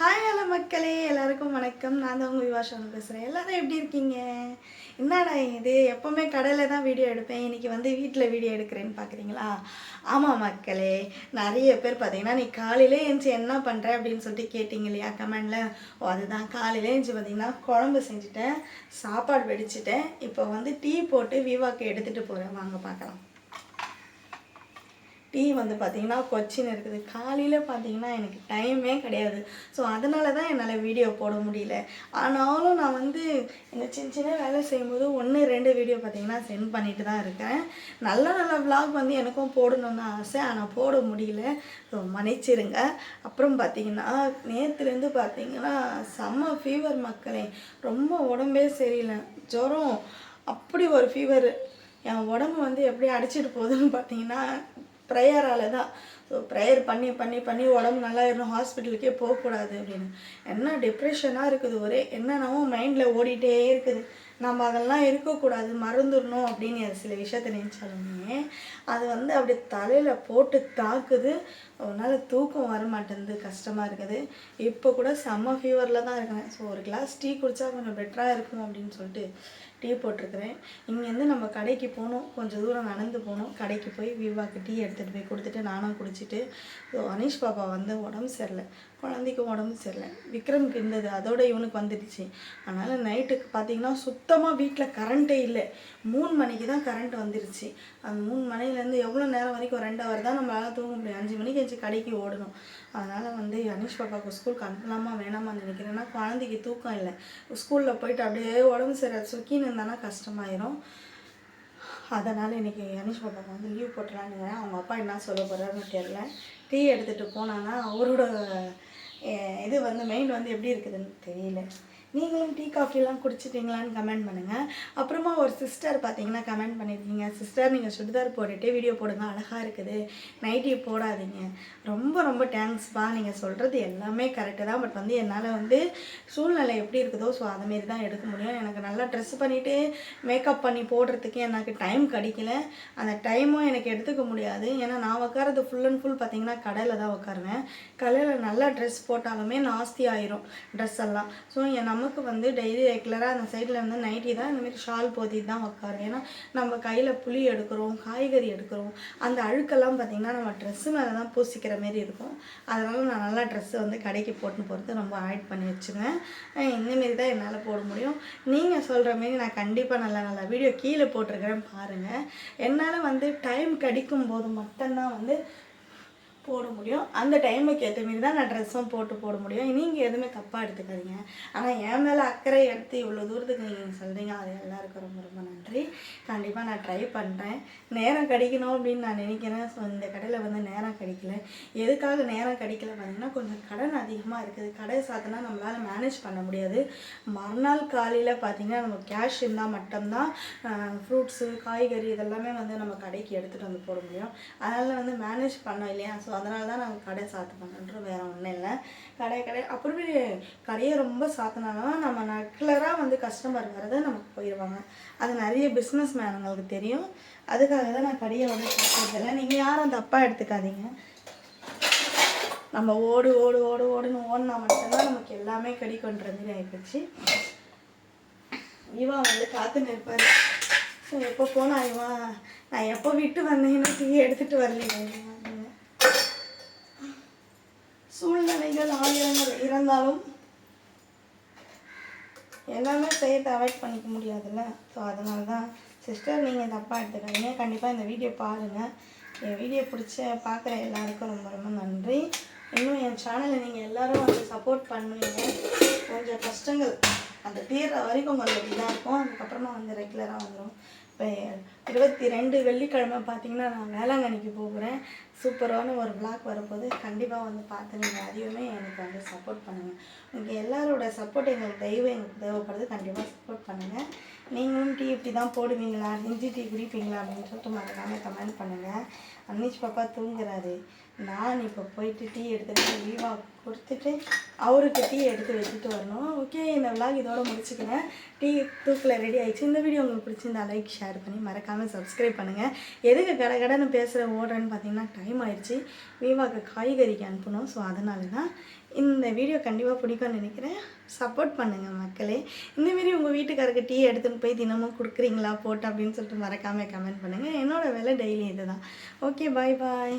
Hi hello மக்களே எல்லாருக்கும் வணக்கம். நான் தான் உங்கள் விவாஷம் பேசுகிறேன் எல்லாரும் எப்படி இருக்கீங்க? என்னடா இது? எப்போவுமே கடையில் தான் வீடியோ எடுப்பேன். இன்றைக்கி வந்து வீட்டில் வீடியோ எடுக்கிறேன்னு பார்க்குறீங்களா ஆமாம் மக்களே நிறைய பேர் பார்த்தீங்கன்னா நீ காலையிலே எழுந்துச்சி என்ன பண்ணுற அப்படின்னு சொல்லிட்டு கேட்டிங்க இல்லையா கமெண்டில்? ஓ அதுதான். காலையிலே எழுந்துச்சி பார்த்தீங்கன்னா குழம்பு செஞ்சுட்டேன் சாப்பாடு வெடிச்சிட்டேன். இப்போ வந்து டீ போட்டு விவாக்கு எடுத்துகிட்டு போகிறேன் வாங்க பார்க்கலாம். டீ வந்து பார்த்தீங்கன்னா கொச்சின் இருக்குது. காலையில் பார்த்தீங்கன்னா எனக்கு டைமே கிடையாது. ஸோ அதனால தான் என்னால் வீடியோ போட முடியல. ஆனாலும் நான் வந்து இந்த சின்ன சின்ன வேலை செய்யும்போது ஒன்று ரெண்டு வீடியோ பார்த்தீங்கன்னா சென்ட் பண்ணிட்டு தான் இருக்கேன். நல்ல நல்ல விலாக் வந்து எனக்கும் போடணும்னு தான் ஆசை. ஆனால் போட முடியல. ஸோ மன்னிச்சிருங்க. அப்புறம் பார்த்தீங்கன்னா நேற்றுலேருந்து பார்த்தீங்கன்னா செம்ம ஃபீவர் மக்களே. ரொம்ப உடம்பே சரியில்லை. ஜுரம். அப்படி ஒரு ஃபீவர் என் உடம்பு வந்து எப்படி அடிச்சிட்டு போகுதுன்னு பார்த்தீங்கன்னா ப்ரேயரால் தான் ஸோ ப்ரேயர் பண்ணி பண்ணி பண்ணி உடம்பு நல்லா இருக்கணும் ஹாஸ்பிட்டலுக்கே போகக்கூடாது அப்படின்னு. என்ன டிப்ரெஷனாக இருக்குது ஒரே என்னென்னவோ மைண்டில் ஓடிட்டே இருக்குது. நம்ம அதெல்லாம் இருக்கக்கூடாது மறந்துடணும் அப்படின்னு சில விஷயத்த நினச்சாலுமே அது வந்து அப்படி தலையில் போட்டு தாக்குது அதனால் தூக்கம் வர மாட்டேங்குது கஷ்டமாக இருக்குது. இப்போ கூட செம்ம ஃபீவரில் தான் இருக்கிறேன் ஸோ ஒரு கிளாஸ் டீ குடித்தா கொஞ்சம் பெட்டராக இருக்கும் அப்படின்னு சொல்லிட்டு டீ போட்டிருக்கிறேன். இங்கேருந்து நம்ம கடைக்கு போகணும். கொஞ்சம் தூரம் நடந்து போகணும். கடைக்கு போய் விவாக்கு டீ எடுத்துகிட்டு போய் கொடுத்துட்டு நானும் குடிச்சு நினச்சிட்டு அனீஷ் பாப்பா வந்து உடம்பு சரியில்லை. குழந்தைக்கும் உடம்பு சரியில்லை. விக்ரமுக்கு இருந்தது அதோட இவனுக்கு வந்துடுச்சு. அதனால் நைட்டுக்கு பார்த்தீங்கன்னா சுத்தமாக வீட்டில் கரண்ட்டே இல்லை. மூணு மணிக்கு தான் கரண்ட் வந்துருச்சு. அந்த மூணு மணிலேருந்து எவ்வளோ நேரம் வரைக்கும் ரெண்டு ஹவர் தான் நம்மளால் தூங்க முடியும். அஞ்சு மணிக்கு எஞ்சி கடைக்கு ஓடணும். அதனால் வந்து அனீஷ் பாப்பாவுக்கு ஸ்கூலுக்கு அனுப்பலாமா வேணாமான்னு நினைக்கிறேன். ஏன்னா குழந்தைக்கு தூக்கம் இல்லை. ஸ்கூலில் போயிட்டு அப்படியே உடம்பு சரியாக சுக்கின்னு இருந்தானா கஷ்டமாயிரும். அதனால் இன்றைக்கி அனீஷ் பாப்பாவுக்கு வந்து லீவ் போட்டுலான்னு அவங்க அப்பா என்ன சொல்ல போகிறாருன்னு தெரியல. டீ எடுத்துகிட்டு போனான்னா அவரோட இது வந்து மைண்ட் வந்து எப்படி இருக்குதுன்னு தெரியல. நீங்களும் டீ காஃபிலாம் குடிச்சிட்டிங்களான்னு கமெண்ட் பண்ணுங்கள் அப்புறமா ஒரு சிஸ்டர் பார்த்தீங்கன்னா கமெண்ட் பண்ணியிருக்கீங்க சிஸ்டர் நீங்கள் சுடிதார் போட்டுட்டு வீடியோ போடுங்க. அழகாக இருக்குது. நைட்டி போடாதீங்க. ரொம்ப ரொம்ப தேங்க்ஸ்ப்பா நீங்கள் சொல்கிறது எல்லாமே கரெக்டு தான். பட் வந்து என்னால் வந்து சூழ்நிலை எப்படி இருக்குதோ ஸோ அதுமாரி தான் எடுக்க முடியும். எனக்கு நல்லா ட்ரெஸ் பண்ணிவிட்டு மேக்கப் பண்ணி போடுறதுக்கு எனக்கு டைம் கிடைக்கல. அந்த டைமும் எனக்கு எடுத்துக்க முடியாது. ஏன்னா நான் உட்காரது ஃபுல் அண்ட் ஃபுல் பார்த்தீங்கன்னா கடையில் தான் உட்காருவேன் கடையில் நல்லா ட்ரெஸ் போட்டாலுமே நாஸ்தி ஆயிரும் ட்ரெஸ் எல்லாம். ஸோ நமக்கு வந்து டெய்லி ரெகுலராக அந்த சைடில் வந்து நைட்டி தான் இந்தமாரி ஷால் போத்தி தான் உட்காரும் ஏன்னா நம்ம கையில் புளி எடுக்கிறோம் காய்கறி எடுக்கிறோம் அந்த அழுக்கெல்லாம் பார்த்திங்கன்னா நம்ம ட்ரெஸ்ஸு மேலே தான் பூசிக்கிற மாரி இருக்கும். அதனால் நான் நல்லா ட்ரெஸ்ஸை வந்து கடைக்கு போட்டுன்னு போகிறது ரொம்ப ஆய்ட் பண்ணி வச்சுருவேன் இந்தமாரி தான் என்னால் போட முடியும். நீங்கள் சொல்கிற மாரி நான் கண்டிப்பாக நல்ல நல்ல வீடியோ கீழே போட்டிருக்கிறேன் பாருங்கள் என்னால் வந்து டைம் கிடைக்கும் போது மட்டும்தான் வந்து போட முடியும். அந்த டைமுக்கு ஏற்ற மாரி தான் நான் ட்ரெஸ்ஸும் போட்டு போட முடியும். நீங்கள் எதுவுமே தப்பாக எடுத்துக்காதீங்க. ஆனால் என் மேலே அக்கறை எடுத்து இவ்வளோ தூரத்துக்கு நீங்கள் சொல்கிறீங்க அது எல்லாருக்கும் ரொம்ப ரொம்ப நன்றி. கண்டிப்பாக நான் ட்ரை பண்ணுறேன் நேரம் கிடைக்கணும் அப்படின்னு நான் நினைக்கிறேன். ஸோ இந்த கடையில் வந்து நேரம் கிடைக்கல. எதுக்காக நேரம் கிடைக்கல பார்த்தீங்கன்னா கொஞ்சம் கடன் அதிகமாக இருக்குது. கடை சாத்தினா நம்மளால் மேனேஜ் பண்ண முடியாது. மறுநாள் காலையில் பார்த்தீங்கன்னா நம்ம கேஷ் இருந்தால் மட்டும்தான் ஃப்ரூட்ஸு காய்கறி இதெல்லாமே வந்து நம்ம கடைக்கு எடுத்துகிட்டு வந்து போட முடியும். அதனால் வந்து மேனேஜ் பண்ணோம் இல்லையா? ஸோ அதனால தான் நாங்கள் கடை சாத்த வேறு ஒன்றும் இல்லை. கடை கடை அப்புறமே கடையை ரொம்ப சாத்தினாலும் நம்ம ரெகுலராக வந்து கஸ்டமர் வரத நமக்கு போயிடுவாங்க அது நிறைய பிஸ்னஸ் மேனுங்களுக்கு தெரியும். அதுக்காக தான் நான் கடையை வந்து சாப்பிட்றதில்ல நீங்கள் யாரும் தப்பாக எடுத்துக்காதீங்க. நம்ம ஓடு ஓடு ஓடு ஓடுன்னு ஓடினா மட்டும்தான் நமக்கு எல்லாமே கிடைக்குன்ற மாதிரி ஆகிப்போச்சு இவன் வந்து காத்து நிற்பார். ஸோ எப்போ போனா இவன் நான் எப்போ விட்டு வந்தேன்னு டீ எடுத்துகிட்டு வரலையே. சூழ்நிலைகள் ஆயிரங்கள் இருந்தாலும் எல்லாமே செய்யறதை அவாய்ட் பண்ணிக்க முடியாதுல்ல? ஸோ அதனால தான் சிஸ்டர் நீங்கள் தப்பாக எடுத்துக்காதீங்க. கண்டிப்பாக இந்த வீடியோ பாருங்கள் என் வீடியோ பிடிச்ச பார்க்குற எல்லாருக்கும் ரொம்ப ரொம்ப நன்றி. இன்னும் என் சேனலை நீங்கள் எல்லாரும் வந்து சப்போர்ட் பண்ணுவீங்க கொஞ்சம் கஷ்டங்கள் அந்த தீர்ற வரைக்கும் கொஞ்சம் இதாக இருக்கும். அதுக்கப்புறமா வந்து ரெகுலராக வந்துடும் இப்போ இருபத்தி ரெண்டு வெள்ளிக்கிழமை பார்த்தீங்கன்னா நான் வேளாங்கண்ணிக்கு போகிறேன். சூப்பரான ஒரு vlog வரும்போது கண்டிப்பாக வந்து பார்த்து நீங்கள் அதையுமே எனக்கு வந்து சப்போர்ட் பண்ணுங்கள் உங்கள் எல்லாரோட சப்போர்ட் எங்களுக்கு தெய்வம் எங்களுக்கு தேவைப்படுது. கண்டிப்பாக சப்போர்ட் பண்ணுங்கள் நீங்களும் டீ இப்படி தான் போடுவீங்களா? இஞ்சி டீ குடிப்பீங்களா? அப்படின்னு சொல்லிட்டு மறக்காமல் கமெண்ட் பண்ணுங்கள் அன்னீஷ் பாப்பா தூங்குறாரு. நான் இப்போ போயிட்டு டீ எடுத்துகிட்டு லீவா கொடுத்துட்டு அவருக்கு டீ எடுத்து வச்சுட்டு வரணும். ஓகே இந்த விளாக் இதோட முடிச்சுக்கிறேன். டீ தூக்கில் ரெடி ஆகிடுச்சு இந்த வீடியோ உங்களுக்கு பிடிச்சிருந்தா லைக் ஷேர் பண்ணி மறக்காமல் சப்ஸ்கிரைப் பண்ணுங்கள் எதுக்கு கடை கடைன்னு பேசுகிற ஓடுறேன்னு பார்த்தீங்கன்னா டைம் ஆயிடுச்சு. வீவாக்கு காய்கறிக்கு அனுப்பணும் ஸோ அதனால தான் இந்த வீடியோ கண்டிப்பாக பிடிக்கும்னு நினைக்கிறேன். சப்போர்ட் பண்ணுங்கள் மக்களே. இந்தமாரி உங்கள் வீட்டுக்காரருக்கு டீ எடுத்துன்னு போய் தினமும் கொடுக்குறீங்களா? போட்டு அப்படின்னு சொல்லிட்டு மறக்காமல் கமெண்ட் பண்ணுங்கள் என்னோடய வேலை டெய்லி இதுதான். ஓகே பாய் பாய்